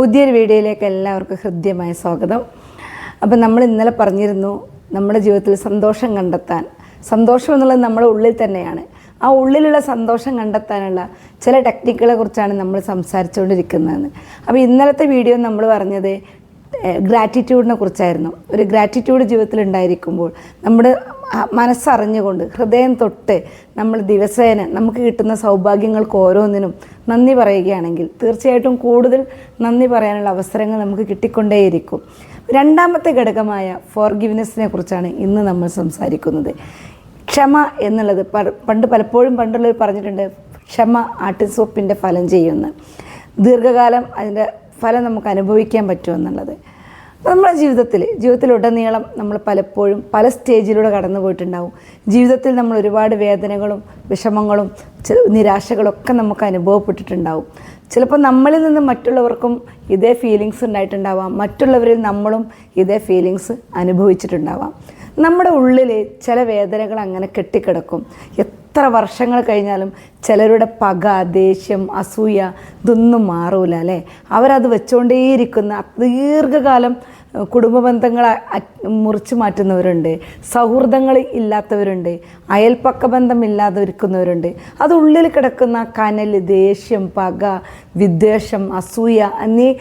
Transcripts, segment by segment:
പുതിയൊരു വീഡിയോയിലേക്ക് എല്ലാവർക്കും ഹൃദ്യമായ സ്വാഗതം. അപ്പം നമ്മൾ ഇന്നലെ പറഞ്ഞിരുന്നു നമ്മുടെ ജീവിതത്തിൽ സന്തോഷം കണ്ടെത്താൻ. സന്തോഷം എന്നുള്ളത് നമ്മുടെ ഉള്ളിൽ തന്നെയാണ്. ആ ഉള്ളിലുള്ള സന്തോഷം കണ്ടെത്താനുള്ള ചില ടെക്നിക്കുകളെ കുറിച്ചാണ് നമ്മൾ സംസാരിച്ചുകൊണ്ടിരിക്കുന്നതെന്ന്. അപ്പോൾ ഇന്നലത്തെ വീഡിയോ നമ്മൾ പറഞ്ഞത് ഗ്രാറ്റിറ്റ്യൂഡിനെ കുറിച്ചായിരുന്നു. ഒരു ഗ്രാറ്റിറ്റ്യൂഡ് ജീവിതത്തിൽ ഉണ്ടായിരിക്കുമ്പോൾ നമ്മുടെ മനസ്സറിഞ്ഞുകൊണ്ട് ഹൃദയം തൊട്ട് നമ്മൾ ദിവസേന നമുക്ക് കിട്ടുന്ന സൗഭാഗ്യങ്ങൾക്ക് ഓരോന്നിനും നന്ദി പറയുകയാണെങ്കിൽ തീർച്ചയായിട്ടും കൂടുതൽ നന്ദി പറയാനുള്ള അവസരങ്ങൾ നമുക്ക് കിട്ടിക്കൊണ്ടേയിരിക്കും. രണ്ടാമത്തെ ഘടകമായ ഫോർ ഗിവ്നെസ്സിനെ കുറിച്ചാണ് ഇന്ന് നമ്മൾ സംസാരിക്കുന്നത്. ക്ഷമ എന്നുള്ളത് പണ്ട് പലപ്പോഴും പണ്ടുള്ളവർ പറഞ്ഞിട്ടുണ്ട് ക്ഷമ ആട്ടിൻ സോപ്പിന്റെ ഫലം ചെയ്യുമെന്ന് ദീർഘകാലം അതിന്റെ ഫലം നമുക്ക് അനുഭവിക്കാൻ പറ്റുമെന്നുള്ളത് നമ്മുടെ ജീവിതത്തിൽ ജീവിതത്തിലുടനീളം നമ്മൾ പലപ്പോഴും പല സ്റ്റേജിലൂടെ കടന്നു പോയിട്ടുണ്ടാവും ജീവിതത്തിൽ നമ്മൾ ഒരുപാട് വേദനകളും വിഷമങ്ങളും നിരാശകളൊക്കെ നമുക്ക് അനുഭവപ്പെട്ടിട്ടുണ്ടാവും. ചിലപ്പോൾ നമ്മളിൽ നിന്ന് മറ്റുള്ളവർക്കും ഇതേ ഫീലിങ്സ് ഉണ്ടായിട്ടുണ്ടാവാം. മറ്റുള്ളവരിൽ നമ്മളും ഇതേ ഫീലിങ്സ് അനുഭവിച്ചിട്ടുണ്ടാവാം. നമ്മുടെ ഉള്ളിൽ ചില വേദനകൾ അങ്ങനെ കെട്ടിക്കിടക്കും. എത്ര വർഷങ്ങൾ കഴിഞ്ഞാലും ചിലരുടെ പക ദേഷ്യം അസൂയ ഇതൊന്നും മാറൂല അല്ലേ? അവരത് വെച്ചുകൊണ്ടേയിരിക്കുന്ന ദീർഘകാലം കുടുംബ ബന്ധങ്ങൾ അ- മുറിച്ചു മാറ്റുന്നവരുണ്ട്. സൗഹൃദങ്ങൾ ഇല്ലാത്തവരുണ്ട്. അയൽപ്പക്ക ബന്ധം ഇല്ലാതിരിക്കുന്നവരുണ്ട്. അത് ഉള്ളിൽ കിടക്കുന്ന കനൽ ദേഷ്യം പക വിദ്വേഷം അസൂയ എന്നീ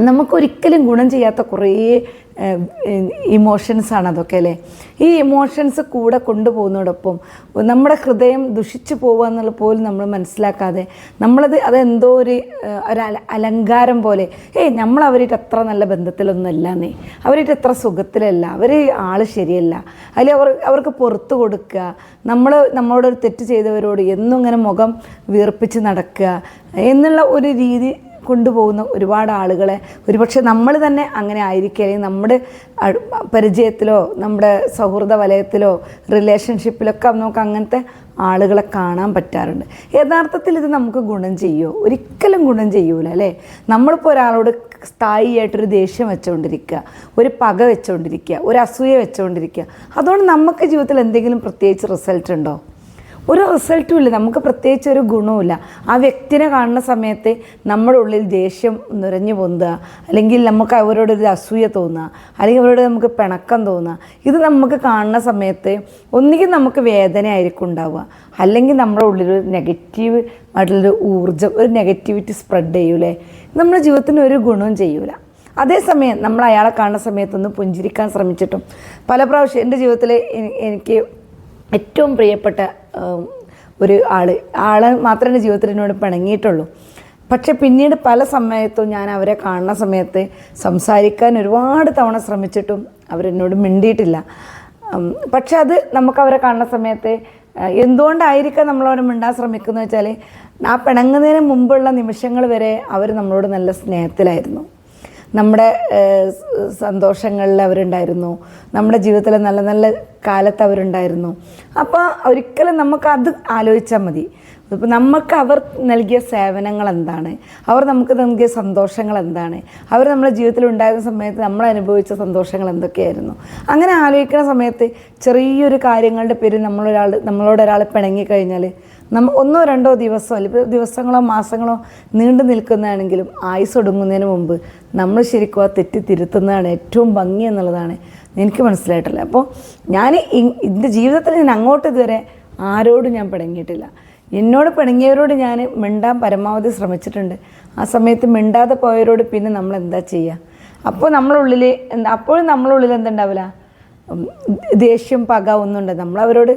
നമുക്കൊരിക്കലും ഗുണം ചെയ്യാത്ത കുറേ ഇമോഷൻസാണ് അതൊക്കെ അല്ലേ? ഈ ഇമോഷൻസ് കൂടെ കൊണ്ടുപോകുന്നതോടൊപ്പം നമ്മുടെ ഹൃദയം ദുഷിച്ചു പോകുക എന്നുള്ള പോലും നമ്മൾ മനസ്സിലാക്കാതെ നമ്മളത് അതെന്തോ ഒരു ഒരു അല അലങ്കാരം പോലെ ഏയ് നമ്മൾ അവരായിട്ട് അത്ര നല്ല ബന്ധത്തിലൊന്നും നീ. അവരായിട്ട് എത്ര സുഖത്തിലല്ല. അവർ ആൾ ശരിയല്ല. അതിൽ അവർ അവർക്ക് പുറത്തു കൊടുക്കുക. നമ്മൾ നമ്മളോട് ഒരു തെറ്റ് ചെയ്തവരോട് എന്നും ഇങ്ങനെ മുഖം വീർപ്പിച്ച് നടക്കുക എന്നുള്ള ഒരു രീതി കൊണ്ടുപോകുന്ന ഒരുപാട് ആളുകളെ ഒരുപക്ഷെ നമ്മൾ തന്നെ അങ്ങനെ ആയിരിക്കും. അല്ലെങ്കിൽ നമ്മുടെ പരിചയത്തിലോ നമ്മുടെ സൗഹൃദ വലയത്തിലോ റിലേഷൻഷിപ്പിലൊക്കെ നമുക്ക് അങ്ങനത്തെ ആളുകളെ കാണാൻ പറ്റാറുണ്ട്. യഥാർത്ഥത്തിൽ ഇത് നമുക്ക് ഗുണം ചെയ്യുമോ ഒരിക്കലും ഗുണം ചെയ്യൂല അല്ലേ? നമ്മളിപ്പോൾ ഒരാളോട് സ്ഥായിയായിട്ടൊരു ദേഷ്യം വെച്ചുകൊണ്ടിരിക്കുക ഒരു പക വെച്ചുകൊണ്ടിരിക്കുക ഒരു അസൂയ വെച്ചുകൊണ്ടിരിക്കുക അതുകൊണ്ട് നമുക്ക് ജീവിതത്തിൽ എന്തെങ്കിലും പ്രത്യേകിച്ച് റിസൾട്ട് ഉണ്ടോ? ഒരു റിസൾട്ടും ഇല്ല. നമുക്ക് പ്രത്യേകിച്ച് ഒരു ഗുണവുമില്ല ആ വ്യക്തിനെ കാണുന്ന സമയത്ത് നമ്മുടെ ഉള്ളിൽ ദേഷ്യം നിറഞ്ഞു പൊന്തുക. അല്ലെങ്കിൽ നമുക്ക് അവരോട് ഒരു അസൂയ തോന്നുക. അല്ലെങ്കിൽ അവരോട് നമുക്ക് പിണക്കം തോന്നുക. ഇത് നമുക്ക് കാണുന്ന സമയത്ത് ഒന്നുകിൽ നമുക്ക് വേദനയായിരിക്കും ഉണ്ടാവുക. അല്ലെങ്കിൽ നമ്മുടെ ഉള്ളിലൊരു നെഗറ്റീവ് ആയിട്ടുള്ളൊരു ഊർജം ഒരു നെഗറ്റിവിറ്റി സ്പ്രെഡ് ചെയ്യൂലേ. നമ്മുടെ ജീവിതത്തിന് ഒരു ഗുണവും ചെയ്യൂല. അതേസമയം നമ്മൾ അയാളെ കാണുന്ന സമയത്തൊന്ന് പുഞ്ചിരിക്കാൻ ശ്രമിച്ചിട്ടും പല പ്രാവശ്യം എന്റെ ജീവിതത്തിൽ എനിക്ക് ഏറ്റവും പ്രിയപ്പെട്ട ഒരു ആൾ ആളെ മാത്രമേ ജീവിതത്തിൽ എന്നോട് പിണങ്ങിയിട്ടുള്ളൂ. പക്ഷെ പിന്നീട് പല സമയത്തും ഞാൻ അവരെ കാണുന്ന സമയത്ത് സംസാരിക്കാൻ ഒരുപാട് തവണ ശ്രമിച്ചിട്ടും അവരെന്നോട് മിണ്ടിയിട്ടില്ല. പക്ഷെ അത് നമുക്ക് അവരെ കാണുന്ന സമയത്ത് എന്തുകൊണ്ടായിരിക്കാം നമ്മളവരെ മിണ്ടാൻ ശ്രമിക്കുന്നത് വെച്ചാൽ ആ പിണങ്ങുന്നതിന് മുമ്പുള്ള നിമിഷങ്ങൾ വരെ അവർ നമ്മളോട് നല്ല സ്നേഹത്തിലായിരുന്നു. നമ്മുടെ സന്തോഷങ്ങളിൽ അവരുണ്ടായിരുന്നു. നമ്മുടെ ജീവിതത്തിലെ നല്ല നല്ല കാലത്ത് അവരുണ്ടായിരുന്നു. അപ്പോൾ ഒരിക്കലും നമുക്കത് ആലോചിച്ചാൽ മതി. ഇപ്പോൾ നമുക്ക് അവർ നൽകിയ സേവനങ്ങൾ എന്താണ് അവർ നമുക്ക് നൽകിയ സന്തോഷങ്ങൾ എന്താണ് അവർ നമ്മുടെ ജീവിതത്തിൽ ഉണ്ടായിരുന്ന സമയത്ത് നമ്മൾ അനുഭവിച്ച സന്തോഷങ്ങൾ എന്തൊക്കെയായിരുന്നു? അങ്ങനെ ആലോചിക്കുന്ന സമയത്ത് ചെറിയൊരു കാര്യങ്ങളുടെ പേരിൽ നമ്മളൊരാൾ നമ്മളോട് ഒരാൾ പിണങ്ങിക്കഴിഞ്ഞാൽ നമ്മ ഒന്നോ രണ്ടോ ദിവസമോ അല്ലെങ്കിൽ ദിവസങ്ങളോ മാസങ്ങളോ നീണ്ടു നിൽക്കുന്നതാണെങ്കിലും ആയുസ് ഒടുങ്ങുന്നതിന് മുമ്പ് നമ്മൾ ശരിക്കും ആ തെറ്റി തിരുത്തുന്നതാണ് ഏറ്റവും ഭംഗി എന്നുള്ളതാണ് എനിക്ക് മനസ്സിലായിട്ടുള്ളത്. അപ്പോൾ ഞാൻ എന്റെ ജീവിതത്തിൽ ഞാൻ അങ്ങോട്ട് ഇതുവരെ ആരോടും ഞാൻ പിണങ്ങിയിട്ടില്ല. എന്നോട് പിണങ്ങിയവരോട് ഞാൻ മിണ്ടാൻ പരമാവധി ശ്രമിച്ചിട്ടുണ്ട്. ആ സമയത്ത് മിണ്ടാതെ പോയവരോട് പിന്നെ നമ്മൾ എന്താ ചെയ്യുക അപ്പോൾ നമ്മളുള്ളിൽ അപ്പോഴും നമ്മളുള്ളിൽ എന്തുണ്ടാവില്ല? ദേഷ്യം പക ഒന്നും ഉണ്ട് നമ്മളവരോട്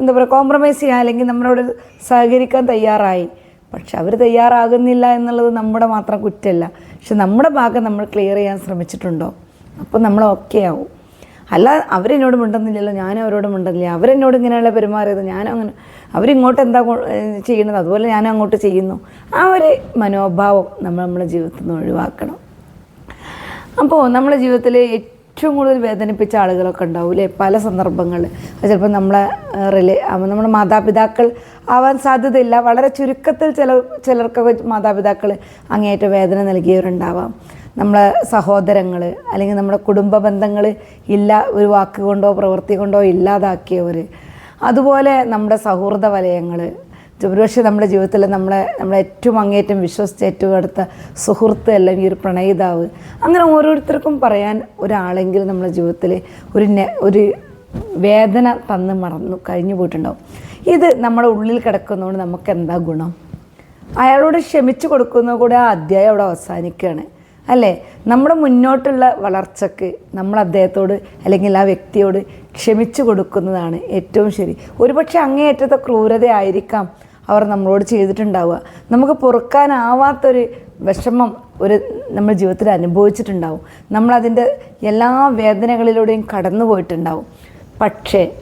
എന്താ പറയുക കോംപ്രമൈസ് ചെയ്യുക അല്ലെങ്കിൽ നമ്മളോട് സഹകരിക്കാൻ തയ്യാറായി. പക്ഷെ അവർ തയ്യാറാകുന്നില്ല എന്നുള്ളത് നമ്മുടെ മാത്രം കുറ്റമല്ല. പക്ഷെ നമ്മുടെ ഭാഗം നമ്മൾ ക്ലിയർ ചെയ്യാൻ ശ്രമിച്ചിട്ടുണ്ടോ? അപ്പോൾ നമ്മൾ ഓക്കെ ആവും. അല്ല അവരെന്നോട് മിണ്ടുന്നില്ലല്ലോ ഞാൻ അവരോട് മിണ്ടുന്നില്ല. അവരെന്നോട് ഇങ്ങനെയുള്ള പെരുമാറിയത് ഞാൻ അങ്ങനെ. അവരിങ്ങോട്ട് എന്താ ചെയ്യുന്നത്? അതുപോലെ ഞാൻ അങ്ങോട്ട് ചെയ്യുന്നു. ആ ഒരു മനോഭാവം നമ്മൾ നമ്മുടെ ജീവിതത്തിൽ നിന്ന് ഒഴിവാക്കണം. അപ്പോൾ നമ്മുടെ ജീവിതത്തിൽ ഏറ്റവും കൂടുതൽ വേദനിപ്പിച്ച ആളുകളൊക്കെ ഉണ്ടാവില്ലേ പല സന്ദർഭങ്ങളിൽ. ചിലപ്പോൾ നമ്മളെ റിലേ നമ്മുടെ മാതാപിതാക്കൾ ആവാൻ സാധ്യതയില്ല. വളരെ ചുരുക്കത്തിൽ ചില ചിലർക്കൊക്കെ മാതാപിതാക്കൾ അങ്ങേയറ്റം വേദന നൽകിയവരുണ്ടാവാം. നമ്മളെ സഹോദരങ്ങൾ അല്ലെങ്കിൽ നമ്മുടെ കുടുംബ ബന്ധങ്ങൾ ഇല്ല ഒരു വാക്ക് കൊണ്ടോ പ്രവൃത്തി കൊണ്ടോ ഇല്ലാതാക്കിയവർ അതുപോലെ നമ്മുടെ സൗഹൃദ വലയങ്ങൾ ഒരുപക്ഷെ നമ്മുടെ ജീവിതത്തിൽ നമ്മളെ നമ്മളെ ഏറ്റവും അങ്ങേറ്റം വിശ്വസിച്ച് ഏറ്റവും അടുത്ത സുഹൃത്ത് അല്ലെങ്കിൽ ഒരു പ്രണയിതാവ്. അങ്ങനെ ഓരോരുത്തർക്കും പറയാൻ ഒരാളെങ്കിലും നമ്മുടെ ജീവിതത്തിൽ ഒരു ഒരു വേദന തന്ന് മറന്നു കഴിഞ്ഞു പോയിട്ടുണ്ടാവും. ഇത് നമ്മുടെ ഉള്ളിൽ കിടക്കുന്നതുകൊണ്ട് നമുക്ക് എന്താ ഗുണം? അയാളോട് ക്ഷമിച്ചു കൊടുക്കുന്ന കൂടെ ആ അധ്യായം അവിടെ അവസാനിക്കുകയാണ്. അല്ലേ? നമ്മുടെ മുന്നോട്ടുള്ള വളർച്ചക്ക് നമ്മൾ അദ്ദേഹത്തോട് അല്ലെങ്കിൽ ആ വ്യക്തിയോട് ക്ഷമിച്ചു കൊടുക്കുന്നതാണ് ഏറ്റവും ശരി. ഒരുപക്ഷെ അങ്ങേയറ്റത്തെ ക്രൂരതയായിരിക്കാം അവർ നമ്മളോട് ചെയ്തിട്ടുണ്ടാവുക. നമുക്ക് പൊറുക്കാനാവാത്തൊരു വിഷമം ഒരു നമ്മൾ ജീവിതത്തിൽ അനുഭവിച്ചിട്ടുണ്ടാവും. നമ്മളതിന്റെ എല്ലാ വേദനകളിലൂടെയും കടന്നു പോയിട്ടുണ്ടാവും പക്ഷേ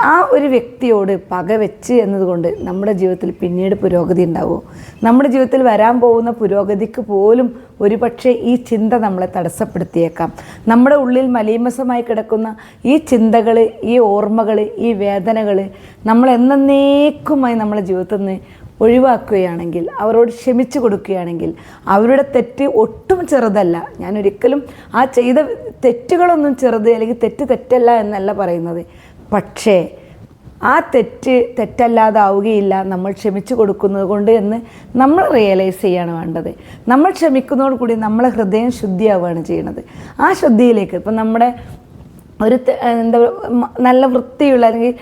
ആ ഒരു വ്യക്തിയോട് പകവെച്ച് എന്നതുകൊണ്ട് നമ്മുടെ ജീവിതത്തിൽ പിന്നീട് പുരോഗതി ഉണ്ടാവുമോ നമ്മുടെ ജീവിതത്തിൽ വരാൻ പോകുന്ന പുരോഗതിക്ക് പോലും ഒരുപക്ഷെ ഈ ചിന്ത നമ്മളെ തടസ്സപ്പെടുത്തിയേക്കാം. നമ്മുടെ ഉള്ളിൽ മലീമസമായി കിടക്കുന്ന ഈ ചിന്തകൾ ഈ ഓർമ്മകൾ ഈ വേദനകൾ നമ്മൾ എന്നേക്കുമായി നമ്മുടെ ജീവിതത്തിൽ നിന്ന് ഒഴിവാക്കുകയാണെങ്കിൽ അവരോട് ക്ഷമിച്ചു കൊടുക്കുകയാണെങ്കിൽ അവരുടെ തെറ്റ് ഒട്ടും ചെറുതല്ല. ഞാൻ ഒരിക്കലും ആ ചെയ്ത തെറ്റുകളൊന്നും ചെറുത് അല്ലെങ്കിൽ തെറ്റ് തെറ്റല്ല എന്നല്ല പറയുന്നത്. പക്ഷേ ആ തെറ്റ് തെറ്റല്ലാതാവുകയില്ല. നമ്മൾ ക്ഷമിച്ചു കൊടുക്കുന്നത് കൊണ്ട് എന്ന് നമ്മൾ റിയലൈസ് ചെയ്യാണ് വേണ്ടത്. നമ്മൾ ക്ഷമിക്കുന്നതോട് കൂടി നമ്മളെ ഹൃദയം ശുദ്ധിയാവുകയാണ് ചെയ്യുന്നത് ആ ശുദ്ധിയിലേക്ക് ഇപ്പം നമ്മുടെ ഒരു എന്താ നല്ല വൃത്തിയുള്ള അല്ലെങ്കിൽ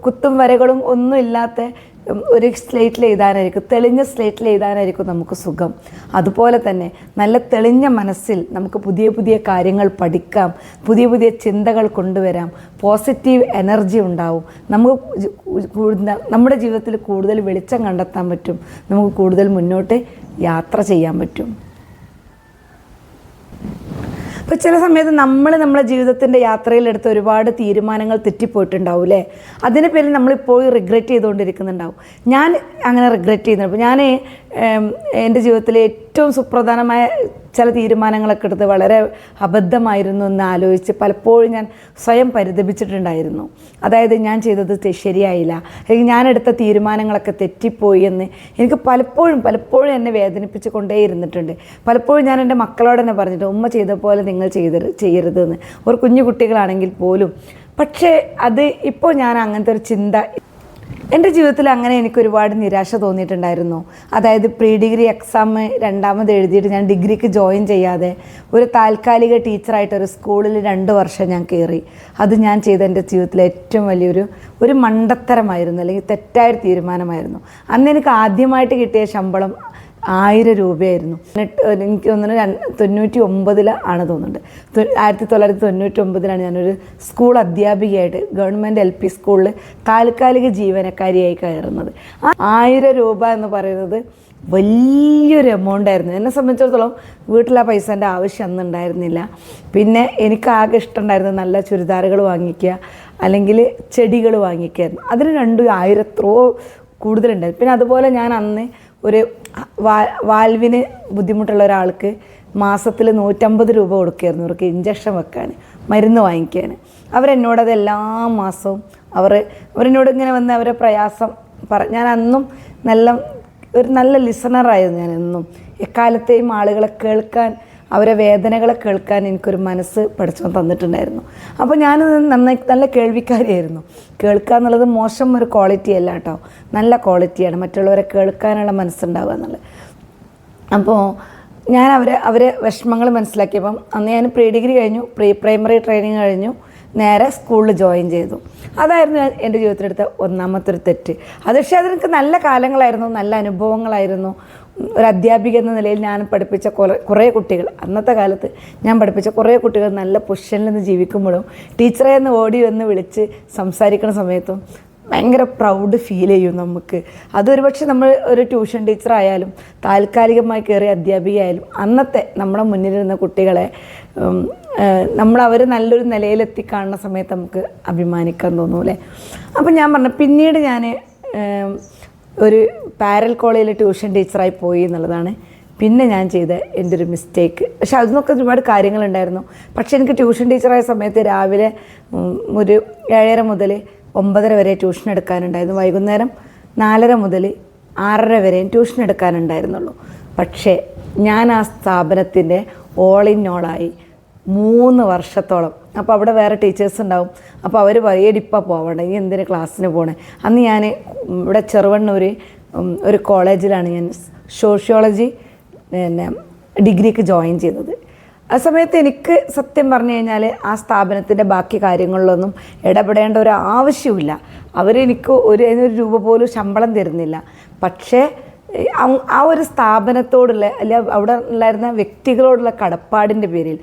കുത്തും വരകളും ഒന്നും ഇല്ലാത്ത ഉം, ഒരു സ്ലേറ്റിൽ എഴുതാനായിരിക്കും തെളിഞ്ഞ സ്ലേറ്റിൽ എഴുതാനായിരിക്കും നമുക്ക് സുഖം. അതുപോലെ തന്നെ നല്ല തെളിഞ്ഞ മനസ്സിൽ നമുക്ക് പുതിയ പുതിയ കാര്യങ്ങൾ പഠിക്കാം പുതിയ പുതിയ ചിന്തകൾ കൊണ്ടുവരാം പോസിറ്റീവ് എനർജി ഉണ്ടാവും. നമുക്ക് നമ്മുടെ ജീവിതത്തിൽ കൂടുതൽ വെളിച്ചം കണ്ടെത്താൻ പറ്റും. നമുക്ക് കൂടുതൽ മുന്നോട്ട് യാത്ര ചെയ്യാൻ പറ്റും. അപ്പോൾ ചില സമയത്ത് നമ്മൾ നമ്മുടെ ജീവിതത്തിന്റെ യാത്രയിലെടുത്ത് ഒരുപാട് തീരുമാനങ്ങൾ തെറ്റിപ്പോയിട്ടുണ്ടാവും അല്ലേ അതിന് പേരിൽ നമ്മളിപ്പോൾ റിഗ്രറ്റ് ചെയ്തുകൊണ്ടിരിക്കുന്നുണ്ടാവും. ഞാൻ അങ്ങനെ റിഗ്രറ്റ് ചെയ്യുന്നുണ്ട് ഞാൻ എന്റെ ജീവിതത്തിലെ ഏറ്റവും സുപ്രധാനമായ ചില തീരുമാനങ്ങളൊക്കെ എടുത്ത് വളരെ അബദ്ധമായിരുന്നു എന്ന് ആലോചിച്ച് പലപ്പോഴും ഞാൻ സ്വയം പരിതപിച്ചിട്ടുണ്ടായിരുന്നു. അതായത് ഞാൻ ചെയ്തത് ശരിയായില്ല. അല്ലെങ്കിൽ ഞാൻ എടുത്ത തീരുമാനങ്ങളൊക്കെ തെറ്റിപ്പോയി എന്ന് എനിക്ക് പലപ്പോഴും പലപ്പോഴും എന്നെ വേദനിപ്പിച്ച് കൊണ്ടേ ഇരുന്നിട്ടുണ്ട്. പലപ്പോഴും ഞാൻ എന്റെ മക്കളോട് തന്നെ പറഞ്ഞിട്ട് ഉമ്മ ചെയ്ത പോലെ നിങ്ങൾ ചെയ്ത ചെയ്യരുതെന്ന് ഒരു കുഞ്ഞു കുട്ടികളാണെങ്കിൽ പോലും. പക്ഷേ അത് ഇപ്പോൾ ഞാൻ അങ്ങനത്തെ ഒരു ചിന്ത എന്റെ ജീവിതത്തിൽ അങ്ങനെ എനിക്ക് ഒരുപാട് നിരാശ തോന്നിയിട്ടുണ്ടായിരുന്നു. അതായത് പ്രീ ഡിഗ്രി എക്സാം രണ്ടാമത് എഴുതിയിട്ട് ഞാൻ ഡിഗ്രിക്ക് ജോയിൻ ചെയ്യാതെ ഒരു താൽക്കാലിക ടീച്ചറായിട്ട് ഒരു സ്കൂളിൽ രണ്ട് വർഷം ഞാൻ കയറി. അത് ഞാൻ ചെയ്ത എന്റെ ജീവിതത്തിലെ ഏറ്റവും വലിയൊരു ഒരു മണ്ടത്തരമായിരുന്നു അല്ലെങ്കിൽ തെറ്റായ തീരുമാനമായിരുന്നു. അന്ന് എനിക്ക് ആദ്യമായിട്ട് കിട്ടിയ ശമ്പളം ആയിരം രൂപയായിരുന്നു. എനിക്ക് തോന്നുന്നു രണ്ട് തൊണ്ണൂറ്റി ഒമ്പതിൽ ആണ് തോന്നുന്നുണ്ട്. ആയിരത്തി തൊള്ളായിരത്തി തൊണ്ണൂറ്റി ഒമ്പതിലാണ് ഞാനൊരു സ്കൂൾ അധ്യാപികയായിട്ട് ഗവൺമെന്റ് എൽ പി സ്കൂളിൽ താൽക്കാലിക ജീവനക്കാരിയായി കയറുന്നത്. ആ ആയിരം രൂപ എന്ന് പറയുന്നത് വലിയൊരു എമൗണ്ട് ആയിരുന്നു. എന്നെ സംബന്ധിച്ചിടത്തോളം വീട്ടിൽ ആ പൈസേന്റെ ആവശ്യം അന്ന് ഉണ്ടായിരുന്നില്ല. പിന്നെ എനിക്ക് ആകെ ഇഷ്ടമുണ്ടായിരുന്നത് നല്ല ചുരിദാറുകൾ വാങ്ങിക്കുക അല്ലെങ്കിൽ ചെടികൾ വാങ്ങിക്കുകയായിരുന്നു അതിന് രണ്ടും ആയിരത്രോ കൂടുതലുണ്ടായിരുന്നു. പിന്നെ അതുപോലെ ഞാൻ അന്ന് ഒരു വാൽവിന് ബുദ്ധിമുട്ടുള്ള ഒരാൾക്ക് മാസത്തിൽ നൂറ്റമ്പത് രൂപ കൊടുക്കുകയായിരുന്നു. അവർക്ക് ഇഞ്ചക്ഷൻ വെക്കാൻ മരുന്ന് വാങ്ങിക്കാൻ അവരെന്നോടത് എല്ലാ മാസവും അവർ അവരെന്നോട് ഇങ്ങനെ വന്ന് അവരെ പ്രയാസം പറ ഞാൻ അന്നും നല്ല ഒരു നല്ല ലിസണറായിരുന്നു ഞാൻ എന്നും. എക്കാലത്തെയും ആളുകളെ കേൾക്കാൻ അവരെ വേദനകളെ കേൾക്കാൻ എനിക്കൊരു മനസ്സ് പഠിച്ചു തന്നിട്ടുണ്ടായിരുന്നു. അപ്പോൾ ഞാൻ നന്നായി നല്ല കേൾവിക്കാരിയായിരുന്നു. കേൾക്കുക എന്നുള്ളത് മോശം ഒരു ക്വാളിറ്റി അല്ല കേട്ടോ. നല്ല ക്വാളിറ്റിയാണ് മറ്റുള്ളവരെ കേൾക്കാനുള്ള മനസ്സുണ്ടാവുക എന്നുള്ളത്. അപ്പോൾ ഞാൻ അവരെ അവരെ വിഷമങ്ങൾ മനസ്സിലാക്കിയപ്പം അന്ന് ഞാൻ പ്രീ ഡിഗ്രി കഴിഞ്ഞു പ്രീ പ്രൈമറി ട്രെയിനിങ് കഴിഞ്ഞു നേരെ സ്കൂളിൽ ജോയിൻ ചെയ്തു. അതായിരുന്നു എന്റെ ജീവിതത്തിലെടുത്ത ഒന്നാമത്തെ ഒരു തെറ്റ്. അത് പക്ഷേ അതെനിക്ക് നല്ല കാലങ്ങളായിരുന്നു നല്ല അനുഭവങ്ങളായിരുന്നു. ഒരു അധ്യാപിക എന്ന നിലയിൽ ഞാൻ പഠിപ്പിച്ച കുറേ കുറേ കുട്ടികൾ. അന്നത്തെ കാലത്ത് ഞാൻ പഠിപ്പിച്ച കുറേ കുട്ടികൾ നല്ല പൊസിഷനിൽ നിന്ന് ജീവിക്കുമ്പോഴും ടീച്ചറെ എന്ന് ഓടി വന്ന് വിളിച്ച് സംസാരിക്കുന്ന സമയത്തും ഭയങ്കര പ്രൗഡ് ഫീൽ ചെയ്യും നമുക്ക്. അതൊരു പക്ഷേ നമ്മൾ ഒരു ട്യൂഷൻ ടീച്ചറായാലും താൽക്കാലികമായി കയറിയ അധ്യാപികയായാലും അന്നത്തെ നമ്മുടെ മുന്നിലിരുന്ന കുട്ടികളെ നമ്മൾ അവർ നല്ലൊരു നിലയിലെത്തി കാണുന്ന സമയത്ത് നമുക്ക് അഭിമാനിക്കാൻ തോന്നും അല്ലേ? അപ്പം ഞാൻ പറഞ്ഞു പിന്നീട് ഞാൻ ഒരു പാരൽ കോളേജിലെ ട്യൂഷൻ ടീച്ചറായി പോയി എന്നുള്ളതാണ്. പിന്നെ ഞാൻ ചെയ്ത എന്റെ ഒരു മിസ്റ്റേക്ക് പക്ഷെ അതിനൊക്കെ ഒരുപാട് കാര്യങ്ങളുണ്ടായിരുന്നു. പക്ഷെ എനിക്ക് ട്യൂഷൻ ടീച്ചറായ സമയത്ത് രാവിലെ ഒരു ഏഴര മുതൽ ഒമ്പതര വരെ ട്യൂഷൻ എടുക്കാനുണ്ടായിരുന്നു. വൈകുന്നേരം നാലര മുതൽ ആറര വരെയും ട്യൂഷൻ എടുക്കാനുണ്ടായിരുന്നുള്ളൂ. പക്ഷേ ഞാൻ ആ സ്ഥാപനത്തിന്റെ ഓൾ ഇൻ ഓളായി മൂന്ന് വർഷത്തോളം. അപ്പോൾ അവിടെ വേറെ ടീച്ചേഴ്സ് ഉണ്ടാവും. അപ്പോൾ അവർ പറയും ഇപ്പം പോവണ്ട ഈ എന്തിനു ക്ലാസ്സിന് പോണേ? അന്ന് ഞാൻ ഇവിടെ ചെറുവണ്ണൂർ ഒരു കോളേജിലാണ് ഞാൻ സോഷ്യോളജി പിന്നെ ഡിഗ്രിക്ക് ജോയിൻ ചെയ്തത്. ആ സമയത്ത് എനിക്ക് സത്യം പറഞ്ഞു കഴിഞ്ഞാൽ ആ സ്ഥാപനത്തിന്റെ ബാക്കി കാര്യങ്ങളിലൊന്നും ഇടപെടേണ്ട ഒരു ആവശ്യമില്ല അവരെനിക്ക് ഒരു അതിനൊരു രൂപ പോലും ശമ്പളം തരുന്നില്ല. പക്ഷേ ആ ഒരു സ്ഥാപനത്തോടുള്ള അല്ലെ അവിടെ ഉണ്ടായിരുന്ന വ്യക്തികളോടുള്ള കടപ്പാടിന്റെ പേരിൽ.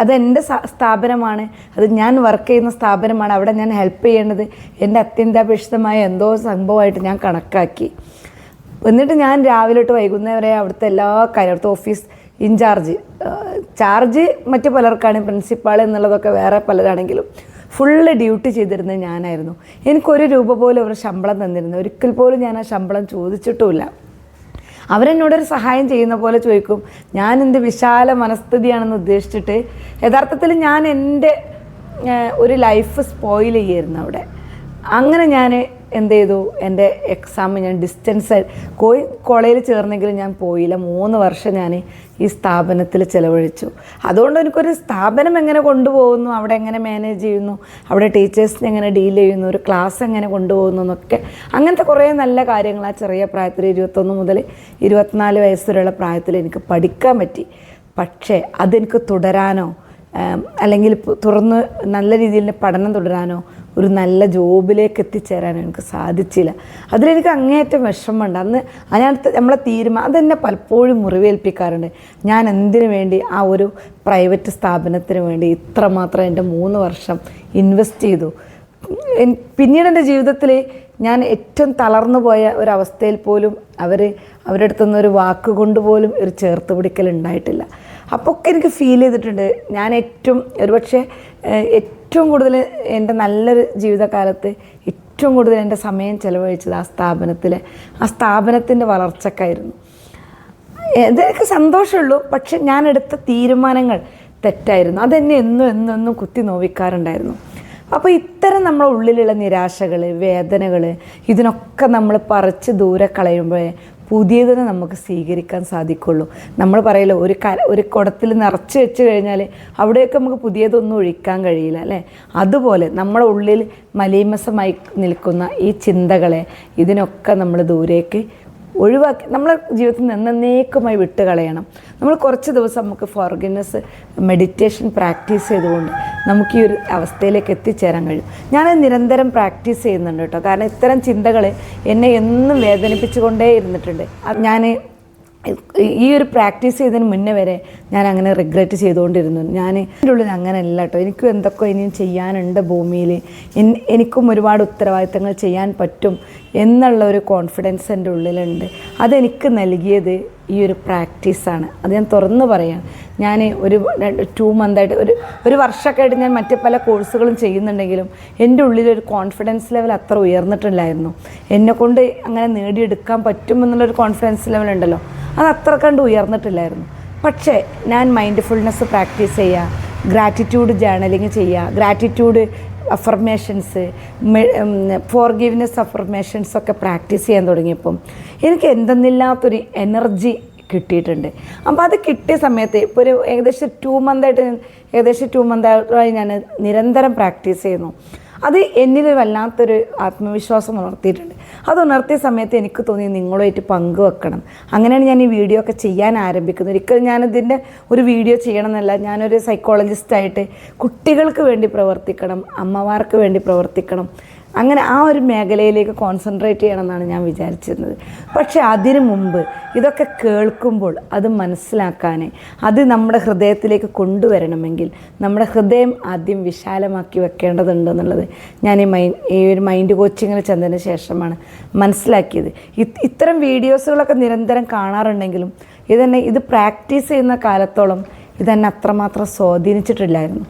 അത് എന്റെ സ്ഥാപനമാണ്. അത് ഞാൻ വർക്ക് ചെയ്യുന്ന സ്ഥാപനമാണ്. അവിടെ ഞാൻ ഹെൽപ്പ് ചെയ്യേണ്ടത് എന്റെ അത്യന്താപേക്ഷിതമായ എന്തോ സംഭവമായിട്ട് ഞാൻ കണക്കാക്കി. എന്നിട്ട് ഞാൻ രാവിലെ തൊട്ട് വൈകുന്നേരം വരെ അവിടുത്തെ എല്ലാ കാര്യം അവിടുത്തെ ഓഫീസ് ഇൻചാർജ് ചാർജ് മറ്റു പലർക്കാണ് പ്രിൻസിപ്പാൾ എന്നുള്ളതൊക്കെ വേറെ പലരാണെങ്കിലും ഫുള്ള് ഡ്യൂട്ടി ചെയ്തിരുന്നത് ഞാനായിരുന്നു. എനിക്കൊരു രൂപ പോലും അവർ ശമ്പളം തന്നിരുന്നു ഒരിക്കൽ പോലും ഞാൻ ആ ശമ്പളം ചോദിച്ചിട്ടുമില്ല. അവരെന്നോടൊരു സഹായം ചെയ്യുന്ന പോലെ ചോദിക്കും ഞാൻ എന്ത് വിശാല മനസ്ഥിതിയാണെന്ന് ഉദ്ദേശിച്ചിട്ട്? യഥാർത്ഥത്തിൽ ഞാൻ എന്റെ ഒരു ലൈഫ് സ്പോയിൽ ചെയ്യായിരുന്നു അവിടെ. അങ്ങനെ ഞാൻ എന്ത് ചെയ്തു എന്റെ എക്സാം ഞാൻ ഡിസ്റ്റൻസ് കോഴി കോളേജിൽ ചേർന്നെങ്കിലും ഞാൻ പോയില്ല. മൂന്ന് വർഷം ഞാൻ ഈ സ്ഥാപനത്തിൽ ചിലവഴിച്ചു. അതുകൊണ്ട് എനിക്കൊരു സ്ഥാപനം എങ്ങനെ കൊണ്ടുപോകുന്നു? അവിടെ എങ്ങനെ മാനേജ് ചെയ്യുന്നു? അവിടെ ടീച്ചേഴ്സിനെ എങ്ങനെ ഡീൽ ചെയ്യുന്നു? ഒരു ക്ലാസ് എങ്ങനെ കൊണ്ടുപോകുന്നു എന്നൊക്കെ. അങ്ങനത്തെ കുറേ നല്ല കാര്യങ്ങൾ ആ ചെറിയ പ്രായത്തിൽ ഇരുപത്തൊന്ന് മുതൽ ഇരുപത്തിനാല് വയസ്സ് വരെയുള്ള പ്രായത്തിൽ എനിക്ക് പഠിക്കാൻ പറ്റി. പക്ഷേ അതെനിക്ക് തുടരാനോ അല്ലെങ്കിൽ തുറന്ന് നല്ല രീതിയിൽ പഠനം തുടരാനോ ഒരു നല്ല ജോബിലേക്ക് എത്തിച്ചേരാനോ എനിക്ക് സാധിച്ചില്ല. അതിലെനിക്ക് അങ്ങേയറ്റം വിഷമമുണ്ട്. അന്ന് അതിനകത്ത് നമ്മളെ തീരുമാനം അതെന്നെ പലപ്പോഴും മുറിവേൽപ്പിക്കാറുണ്ട്. ഞാൻ എന്തിനു വേണ്ടി ആ ഒരു പ്രൈവറ്റ് സ്ഥാപനത്തിന് വേണ്ടി ഇത്രമാത്രം എന്റെ മൂന്ന് വർഷം ഇൻവെസ്റ്റ് ചെയ്തു? പിന്നീട് എന്റെ ജീവിതത്തിൽ ഞാൻ ഏറ്റവും തളർന്നു പോയ ഒരവസ്ഥയിൽ പോലും അവർ അവരുടെ അടുത്തുനിന്ന് ഒരു വാക്ക് കൊണ്ട് പോലും ഒരു ചേർത്ത് പിടിക്കൽ ഉണ്ടായിട്ടില്ല. അപ്പോൾ ഒക്കെ എനിക്ക് ഫീൽ ചെയ്തിട്ടുണ്ട്. ഞാൻ ഏറ്റവും ഒരുപക്ഷെ ഏറ്റവും കൂടുതൽ എന്റെ നല്ലൊരു ജീവിതകാലത്ത് ഏറ്റവും കൂടുതൽ എന്റെ സമയം ചിലവഴിച്ചത് ആ സ്ഥാപനത്തിലെ ആ സ്ഥാപനത്തിന്റെ വളർച്ചക്കായിരുന്നു. ഇതെനിക്ക് സന്തോഷമുള്ളൂ. പക്ഷെ ഞാൻ എടുത്ത തീരുമാനങ്ങൾ തെറ്റായിരുന്നു. അതെന്നെ എന്നും എന്നും എന്നും കുത്തി നോവിക്കാറുണ്ടായിരുന്നു. അപ്പോൾ ഇത്തരം നമ്മുടെ ഉള്ളിലുള്ള നിരാശകൾ വേദനകൾ ഇതിനൊക്കെ നമ്മൾ പറിച്ച് ദൂരെ കളയുമ്പോഴേ പുതിയതിനെ നമുക്ക് സ്വീകരിക്കാൻ സാധിക്കുള്ളൂ. നമ്മൾ പറയല്ലോ ഒരു ക ഒരു കുടത്തിൽ നിറച്ച് വെച്ച് കഴിഞ്ഞാൽ അവിടെയൊക്കെ നമുക്ക് പുതിയതൊന്നും ഒഴിക്കാൻ കഴിയില്ല അല്ലേ? അതുപോലെ നമ്മുടെ ഉള്ളിൽ മലീമസമായി നിൽക്കുന്ന ഈ ചിന്തകളെ ഇതിനൊക്കെ നമ്മൾ ദൂരേക്ക് ഒഴിവാക്കി നമ്മളെ ജീവിതത്തിൽ നിന്ന് എന്നേക്കുമായി വിട്ട് കളയണം നമ്മൾ കുറച്ച് ദിവസം നമുക്ക് ഫോർഗിനെസ് മെഡിറ്റേഷൻ പ്രാക്ടീസ് ചെയ്തുകൊണ്ട് നമുക്ക് ഈ ഒരു അവസ്ഥയിലേക്ക് എത്തിച്ചേരാൻ കഴിയും. ഞാൻ നിരന്തരം പ്രാക്ടീസ് ചെയ്യുന്നുണ്ട് കേട്ടോ. കാരണം ഇത്തരം ചിന്തകൾ എന്നെ എന്നും വേദനിപ്പിച്ചുകൊണ്ടേ ഇരുന്നിട്ടുണ്ട്. ഞാൻ ഈ ഒരു പ്രാക്ടീസ് ചെയ്തതിന് മുന്നേ വരെ ഞാൻ അങ്ങനെ റിഗ്രറ്റ് ചെയ്തുകൊണ്ടിരുന്നു. ഞാൻ എന്റെ ഉള്ളിൽ അങ്ങനെയല്ല കേട്ടോ എനിക്കും എന്തൊക്കെ ഇനിയും ചെയ്യാനുണ്ട് ഭൂമിയിൽ എനിക്കും ഒരുപാട് ഉത്തരവാദിത്തങ്ങൾ ചെയ്യാൻ പറ്റും എന്നുള്ള ഒരു കോൺഫിഡൻസ് എന്റെ ഉള്ളിലുണ്ട്. അതെനിക്ക് നൽകിയത് ഈ ഒരു പ്രാക്ടീസാണ് അത് ഞാൻ തുറന്നു പറയാം. ഞാൻ ഒരു ടു മന്തായിട്ട് ഒരു ഒരു വർഷമൊക്കെ ആയിട്ട് ഞാൻ മറ്റു പല കോഴ്സുകളും ചെയ്യുന്നുണ്ടെങ്കിലും എന്റെ ഉള്ളിലൊരു കോൺഫിഡൻസ് ലെവൽ അത്ര ഉയർന്നിട്ടില്ലായിരുന്നു. എന്നെ കൊണ്ട് അങ്ങനെ നേടിയെടുക്കാൻ പറ്റുമെന്നുള്ളൊരു കോൺഫിഡൻസ് ലെവൽ ഉണ്ടല്ലോ. അത് അത്ര കണ്ട് ഉയർന്നിട്ടില്ലായിരുന്നു. പക്ഷേ ഞാൻ മൈൻഡ്ഫുൾനെസ് പ്രാക്ടീസ് ചെയ്യുക ഗ്രാറ്റിറ്റ്യൂഡ് ജേണലിങ് ചെയ്യുക ഗ്രാറ്റിറ്റ്യൂഡ് അഫർമേഷൻസ് ഫോർഗീവ്നെസ് അഫർമേഷൻസ് ഒക്കെ പ്രാക്ടീസ് ചെയ്യാൻ തുടങ്ങിയപ്പം എനിക്ക് എന്തെന്നില്ലാത്തൊരു എനർജി കിട്ടിയിട്ടുണ്ട്. അപ്പോൾ അത് കിട്ടിയ സമയത്ത് ഇപ്പോൾ ഒരു ഏകദേശം ടു മന്തായിട്ട് ഏകദേശം ടു മന്തായി ഞാൻ നിരന്തരം പ്രാക്ടീസ് ചെയ്യുന്നു. അത് എന്നിൽ വല്ലാത്തൊരു ആത്മവിശ്വാസം ഉണർത്തിയിട്ടുണ്ട്. അത് ഉണർത്തിയ സമയത്ത് എനിക്ക് തോന്നി നിങ്ങളുമായിട്ട് പങ്കുവെക്കണം അങ്ങനെയാണ് ഞാൻ ഈ വീഡിയോ ഒക്കെ ചെയ്യാൻ ആരംഭിക്കുന്നത്. ഒരിക്കലും ഞാനിതിന്റെ ഒരു വീഡിയോ ചെയ്യണം എന്നല്ല ഞാനൊരു സൈക്കോളജിസ്റ്റായിട്ട് കുട്ടികൾക്ക് വേണ്ടി പ്രവർത്തിക്കണം അമ്മമാർക്ക് വേണ്ടി പ്രവർത്തിക്കണം അങ്ങനെ ആ ഒരു മേഖലയിലേക്ക് കോൺസെൻട്രേറ്റ് ചെയ്യണം എന്നാണ് ഞാൻ വിചാരിച്ചിരുന്നത്. പക്ഷേ അതിനു മുമ്പ് ഇതൊക്കെ കേൾക്കുമ്പോൾ അത് മനസ്സിലാക്കാൻ അത് നമ്മുടെ ഹൃദയത്തിലേക്ക് കൊണ്ടുവരണമെങ്കിൽ നമ്മുടെ ഹൃദയം ആദ്യം വിശാലമാക്കി വെക്കേണ്ടതുണ്ടെന്നുള്ളത് ഞാൻ ഈ മൈൻഡ് ഈ ഒരു മൈൻഡ് കോച്ചിങ്ങിന് ചെന്നതിന് ശേഷമാണ് മനസ്സിലാക്കിയത്. ഇത് ഇത്തരം വീഡിയോസുകളൊക്കെ നിരന്തരം കാണാറുണ്ടെങ്കിലും ഇതെന്നെ ഇത് പ്രാക്ടീസ് ചെയ്യുന്ന കാലത്തോളം ഇതെന്നെ അത്രമാത്രം സ്വാധീനിച്ചിട്ടില്ലായിരുന്നു.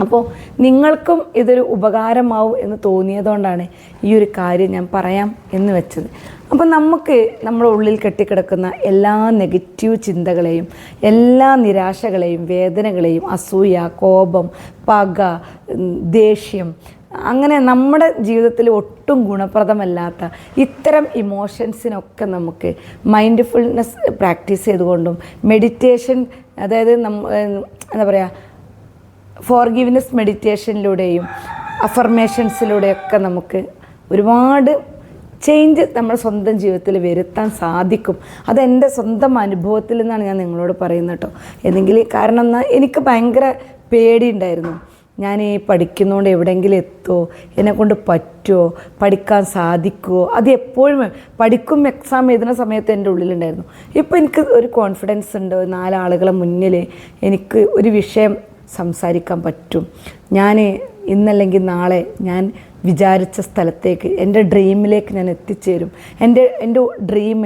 അപ്പോൾ നിങ്ങൾക്കും ഇതൊരു ഉപകാരമാവും എന്ന് തോന്നിയതുകൊണ്ടാണ് ഈ ഒരു കാര്യം ഞാൻ പറയാം എന്ന് വെച്ചത്. അപ്പോൾ നമുക്ക് നമ്മുടെ ഉള്ളിൽ കെട്ടിക്കിടക്കുന്ന എല്ലാ നെഗറ്റീവ് ചിന്തകളെയും എല്ലാ നിരാശകളെയും വേദനകളെയും അസൂയ കോപം പക ദേഷ്യം അങ്ങനെ നമ്മുടെ ജീവിതത്തിൽ ഒട്ടും ഗുണപ്രദമല്ലാത്ത ഇത്തരം ഇമോഷൻസിനൊക്കെ നമുക്ക് മൈൻഡ്ഫുൾനെസ് പ്രാക്ടീസ് ചെയ്തുകൊണ്ടും മെഡിറ്റേഷൻ അതായത് നമ്മ എന്താ പറയുക ഫോർഗിവ്നെസ് മെഡിറ്റേഷനിലൂടെയും അഫർമേഷൻസിലൂടെയൊക്കെ നമുക്ക് ഒരുപാട് ചേഞ്ച് നമ്മുടെ സ്വന്തം ജീവിതത്തിൽ വരുത്താൻ സാധിക്കും. അതെന്റെ സ്വന്തം അനുഭവത്തിൽ നിന്നാണ് ഞാൻ നിങ്ങളോട് പറയുന്നത് കേട്ടോ. എന്തെങ്കിലും കാരണം എന്നാൽ എനിക്ക് ഭയങ്കര പേടിയുണ്ടായിരുന്നു. ഞാൻ ഈ പഠിക്കുന്നതുകൊണ്ട് എവിടെയെങ്കിലും എത്തുമോ എന്നെക്കൊണ്ട് പറ്റുമോ പഠിക്കാൻ സാധിക്കുമോ അത് എപ്പോഴും പഠിക്കും എക്സാം എഴുതുന്ന സമയത്ത് എന്റെ ഉള്ളിലുണ്ടായിരുന്നു. ഇപ്പോൾ എനിക്ക് ഒരു കോൺഫിഡൻസ് ഉണ്ട്. നാലാളുകളെ മുന്നിൽ എനിക്ക് ഒരു വിഷയം സംസാരിക്കാൻ പറ്റും. ഞാൻ ഇന്നല്ലെങ്കിൽ നാളെ ഞാൻ വിചാരിച്ച സ്ഥലത്തേക്ക് എന്റെ ഡ്രീമിലേക്ക് ഞാൻ എത്തിച്ചേരും. എന്റെ എന്റെ ഡ്രീം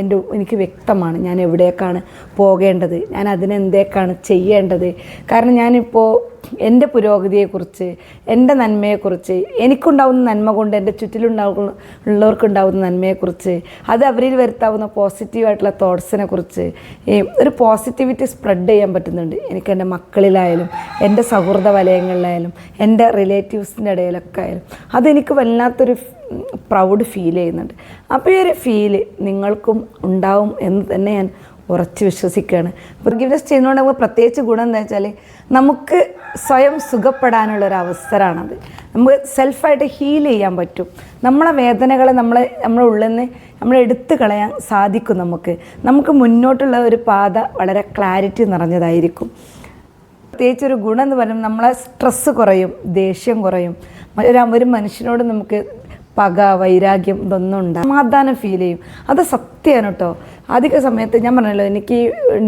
എന്റെ എനിക്ക് വ്യക്തമാണ് ഞാൻ എവിടേക്കാണ് പോകേണ്ടത് ഞാൻ അതിനെന്തേക്കാണ് ചെയ്യേണ്ടത്. കാരണം ഞാനിപ്പോൾ എന്റെ പുരോഗതിയെക്കുറിച്ച് എന്റെ നന്മയെക്കുറിച്ച് എനിക്കുണ്ടാവുന്ന നന്മ കൊണ്ട് എന്റെ ചുറ്റിലുണ്ടാവുന്ന ഉള്ളവർക്കുണ്ടാവുന്ന നന്മയെക്കുറിച്ച് അത് അവരിൽ വരുത്താവുന്ന പോസിറ്റീവായിട്ടുള്ള തോട്ട്സിനെ കുറിച്ച് ഒരു പോസിറ്റിവിറ്റി സ്പ്രെഡ് ചെയ്യാൻ പറ്റുന്നുണ്ട്. എനിക്ക് എന്റെ മക്കളിലായാലും എന്റെ സൗഹൃദ വലയങ്ങളിലായാലും എന്റെ റിലേറ്റീവ്സിന്റെ ഇടയിലൊക്കെ ആയാലും. അതെനിക്ക് വല്ലാത്തൊരു പ്രൗഡ് ഫീൽ ചെയ്യുന്നുണ്ട്. അപ്പോൾ ഈ ഒരു ഫീൽ നിങ്ങൾക്കും ഉണ്ടാവും എന്ന് തന്നെ ഞാൻ ഉറച്ച് വിശ്വസിക്കുകയാണ് ഫർഗിവ്നെസ് ചെയ്യുന്നതുകൊണ്ട് നമുക്ക് പ്രത്യേകിച്ച് ഗുണം എന്താ വെച്ചാൽ നമുക്ക് സ്വയം സുഖപ്പെടാനുള്ള ഒരു അവസരമാണത് നമുക്ക് സെൽഫായിട്ട് ഹീൽ ചെയ്യാൻ പറ്റും. നമ്മളെ വേദനകളെ നമ്മളെ നമ്മുടെ ഉള്ളിൽ നിന്ന് നമ്മൾ എടുത്തു കളയാൻ സാധിക്കും നമുക്ക്. നമുക്ക് മുന്നോട്ടുള്ള ഒരു പാത വളരെ ക്ലാരിറ്റി നിറഞ്ഞതായിരിക്കും. പ്രത്യേകിച്ച് ഒരു ഗുണം എന്ന് പറയുമ്പോൾ നമ്മളെ സ്ട്രെസ്സ് കുറയും ദേഷ്യം കുറയും. ഒരു മനുഷ്യനോട് നമുക്ക് പക വൈരാഗ്യം ഇതൊന്നും ഉണ്ടാകും സമാധാനം ഫീൽ ചെയ്യും. അത് സത്യമാണ് കേട്ടോ. അധിക സമയത്ത് ഞാൻ പറഞ്ഞല്ലോ എനിക്ക്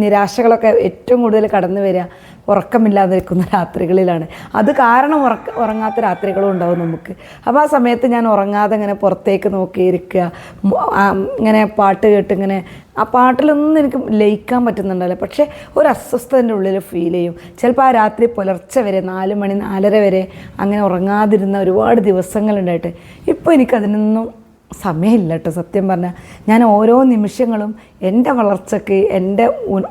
നിരാശകളൊക്കെ ഏറ്റവും കൂടുതൽ കടന്നു വരിക ഉറക്കമില്ലാതെ നിൽക്കുന്ന രാത്രികളിലാണ്. അത് കാരണം ഉറക്ക ഉറങ്ങാത്ത രാത്രികളും ഉണ്ടാവും നമുക്ക്. അപ്പോൾ ആ സമയത്ത് ഞാൻ ഉറങ്ങാതെ ഇങ്ങനെ പുറത്തേക്ക് നോക്കിയിരിക്കുക ഇങ്ങനെ പാട്ട് കേട്ട് ഇങ്ങനെ ആ പാട്ടിലൊന്നും എനിക്ക് ലയിക്കാൻ പറ്റുന്നുണ്ടല്ലോ. പക്ഷേ ഒരു അസ്വസ്ഥത എന്റെ ഉള്ളിൽ ഫീൽ ചെയ്യും. ചിലപ്പോൾ ആ രാത്രി പുലർച്ചെ വരെ നാല് മണി നാലര വരെ അങ്ങനെ ഉറങ്ങാതിരുന്ന ഒരുപാട് ദിവസങ്ങളുണ്ടായിട്ട് ഇപ്പോൾ എനിക്കതിനൊന്നും സമയമില്ല കേട്ടോ സത്യം പറഞ്ഞാൽ ഞാൻ ഓരോ നിമിഷങ്ങളും എന്റെ വളർച്ചയ്ക്ക് എന്റെ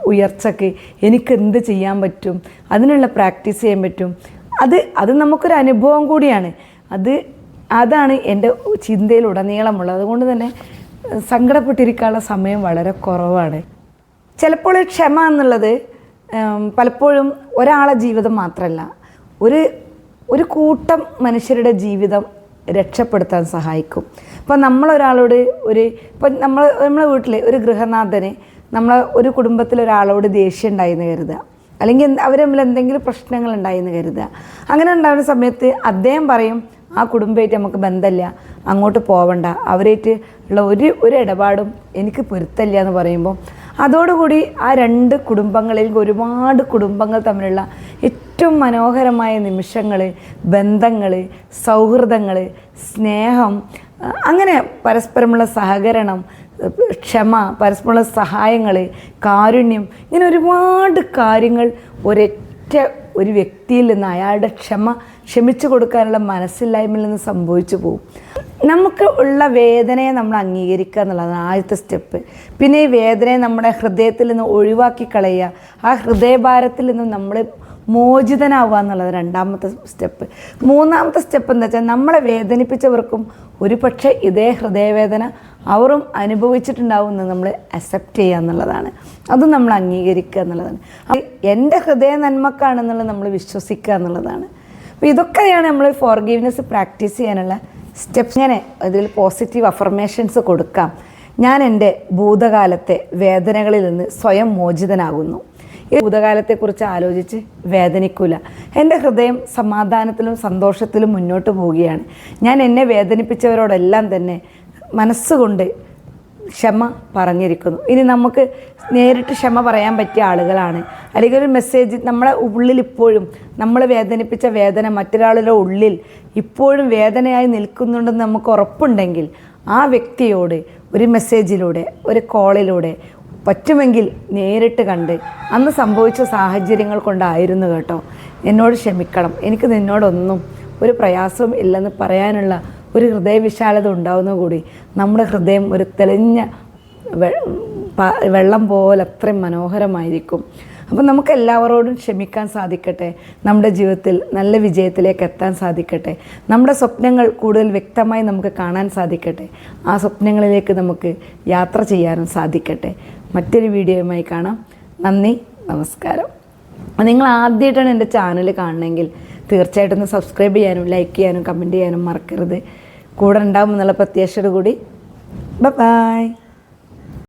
ഉയർച്ചയ്ക്ക് എനിക്ക് എന്ത് ചെയ്യാൻ പറ്റും അതിനുള്ള പ്രാക്ടീസ് ചെയ്യാൻ പറ്റും. അത് അത് നമുക്കൊരു അനുഭവം കൂടിയാണ്. അത് അതാണ് എന്റെ ചിന്തയിലുടനീളമുള്ളത്. അതുകൊണ്ട് തന്നെ സങ്കടപ്പെട്ടിരിക്കാനുള്ള സമയം വളരെ കുറവാണ്. ചിലപ്പോൾ ക്ഷമ എന്നുള്ളത് പലപ്പോഴും ഒരാളെ ജീവിതം മാത്രമല്ല. ഒരു ഒരു കൂട്ടം മനുഷ്യരുടെ ജീവിതം രക്ഷപ്പെടുത്താൻ സഹായിക്കും. ഇപ്പം നമ്മളൊരാളോട് ഒരു ഇപ്പം നമ്മൾ നമ്മളെ വീട്ടിൽ ഒരു ഗൃഹനാഥന് നമ്മളെ ഒരു കുടുംബത്തിലൊരാളോട് ദേഷ്യം ഉണ്ടായിന്ന് കരുതുക. അല്ലെങ്കിൽ അവർ തമ്മിൽ എന്തെങ്കിലും പ്രശ്നങ്ങൾ ഉണ്ടായിന്ന് കരുതുക. അങ്ങനെ ഉണ്ടാകുന്ന സമയത്ത് അദ്ദേഹം പറയും ആ കുടുംബമായിട്ട് നമുക്ക് ബന്ധമില്ല. അങ്ങോട്ട് പോവണ്ട. അവരായിട്ട് ഉള്ള ഒരു ഒരു ഇടപാടും എനിക്ക് പൊരുത്തല്ല എന്ന് പറയുമ്പോൾ അതോടുകൂടി ആ രണ്ട് കുടുംബങ്ങളിൽ ഒരുപാട് കുടുംബങ്ങൾ തമ്മിലുള്ള ഏറ്റവും മനോഹരമായ നിമിഷങ്ങൾ ബന്ധങ്ങൾ സൗഹൃദങ്ങൾ സ്നേഹം അങ്ങനെ പരസ്പരമുള്ള സഹകരണം ക്ഷമ പരസ്പരമുള്ള സഹായങ്ങൾ കാരുണ്യം ഇങ്ങനെ ഒരുപാട് കാര്യങ്ങൾ ഒരൊറ്റ ഒരു വ്യക്തിയിൽ നിന്ന് അയാളുടെ ക്ഷമ ക്ഷമിച്ചു കൊടുക്കാനുള്ള മനസ്സില്ലായ്മയിൽ നിന്ന് സംഭവിച്ചു പോകും നമുക്ക് ഉള്ള വേദനയെ നമ്മൾ അംഗീകരിക്കുക എന്നുള്ളതാണ് ആദ്യത്തെ സ്റ്റെപ്പ്. പിന്നെ ഈ വേദനയെ നമ്മുടെ ഹൃദയത്തിൽ നിന്ന് ഒഴിവാക്കി കളയുക. ആ ഹൃദയഭാരത്തിൽ നിന്ന് നമ്മൾ മോചിതനാവുക എന്നുള്ളത് രണ്ടാമത്തെ സ്റ്റെപ്പ്. മൂന്നാമത്തെ സ്റ്റെപ്പ് എന്താ വെച്ചാൽ നമ്മളെ വേദനിപ്പിച്ചവർക്കും ഒരു പക്ഷേ ഇതേ ഹൃദയവേദന അവരും അനുഭവിച്ചിട്ടുണ്ടാവും എന്ന് നമ്മൾ അക്സെപ്റ്റ് ചെയ്യുക എന്നുള്ളതാണ്. അതും നമ്മൾ അംഗീകരിക്കുക എന്നുള്ളതാണ്. എന്റെ ഹൃദയ നന്മക്കാണെന്നുള്ളത് നമ്മൾ വിശ്വസിക്കുക എന്നുള്ളതാണ്. അപ്പോൾ ഇതൊക്കെയാണ് നമ്മൾ ഫോർഗീവ്നെസ് പ്രാക്ടീസ് ചെയ്യാനുള്ള സ്റ്റെപ്സ് ഇങ്ങനെ ഇതിൽ പോസിറ്റീവ് അഫർമേഷൻസ് കൊടുക്കാം. ഞാൻ എന്റെ ഭൂതകാലത്തെ വേദനകളിൽ നിന്ന് സ്വയം മോചിതനാകുന്നു. ഈ ഭൂതകാലത്തെക്കുറിച്ച് ആലോചിച്ച് വേദനിക്കൂല. എന്റെ ഹൃദയം സമാധാനത്തിലും സന്തോഷത്തിലും മുന്നോട്ട് പോവുകയാണ്. ഞാൻ എന്നെ വേദനിപ്പിച്ചവരോടെല്ലാം തന്നെ മനസ്സുകൊണ്ട് ക്ഷമ പറഞ്ഞിരിക്കുന്നു. ഇനി നമുക്ക് നേരിട്ട് ക്ഷമ പറയാൻ പറ്റിയ ആളുകളാണ്. അല്ലെങ്കിൽ ഒരു മെസ്സേജ് നമ്മളെ ഉള്ളിൽ ഇപ്പോഴും നമ്മൾ വേദനിപ്പിച്ച വേദന മറ്റൊരാളുടെ ഉള്ളിൽ ഇപ്പോഴും വേദനയായി നിൽക്കുന്നുണ്ടെന്ന് നമുക്ക് ഉറപ്പുണ്ടെങ്കിൽ ആ വ്യക്തിയോട് ഒരു മെസ്സേജിലൂടെ ഒരു കോളിലൂടെ പറ്റുമെങ്കിൽ നേരിട്ട് കണ്ട് അന്ന് സംഭവിച്ച സാഹചര്യങ്ങൾ കൊണ്ടായിരുന്നു കേട്ടോ. എന്നോട് ക്ഷമിക്കണം. എനിക്ക് നിന്നോടൊന്നും ഒരു പ്രയാസവും ഇല്ലെന്ന് പറയാനുള്ള ഒരു ഹൃദയവിശാലത ഉണ്ടാവുന്ന കൂടി നമ്മുടെ ഹൃദയം ഒരു തെളിഞ്ഞ വെള്ളം പോലെ അത്രയും മനോഹരമായിരിക്കും. അപ്പം നമുക്ക് എല്ലാവരോടും ക്ഷമിക്കാൻ സാധിക്കട്ടെ. നമ്മുടെ ജീവിതത്തിൽ നല്ല വിജയത്തിലേക്ക് എത്താൻ സാധിക്കട്ടെ. നമ്മുടെ സ്വപ്നങ്ങൾ കൂടുതൽ വ്യക്തമായി നമുക്ക് കാണാൻ സാധിക്കട്ടെ. ആ സ്വപ്നങ്ങളിലേക്ക് നമുക്ക് യാത്ര ചെയ്യാനും സാധിക്കട്ടെ. മറ്റൊരു വീഡിയോയുമായി കാണാം. നന്ദി നമസ്കാരം. നിങ്ങൾ ആദ്യമായിട്ടാണ് എന്റെ ചാനൽ കാണണമെങ്കിൽ തീർച്ചയായിട്ടും ഒന്ന് സബ്സ്ക്രൈബ് ചെയ്യാനും ലൈക്ക് ചെയ്യാനും കമന്റ് ചെയ്യാനും മറക്കരുത്. കൂടെ ഉണ്ടാവും എന്നുള്ള പ്രത്യാശയോട് കൂടി ബൈ.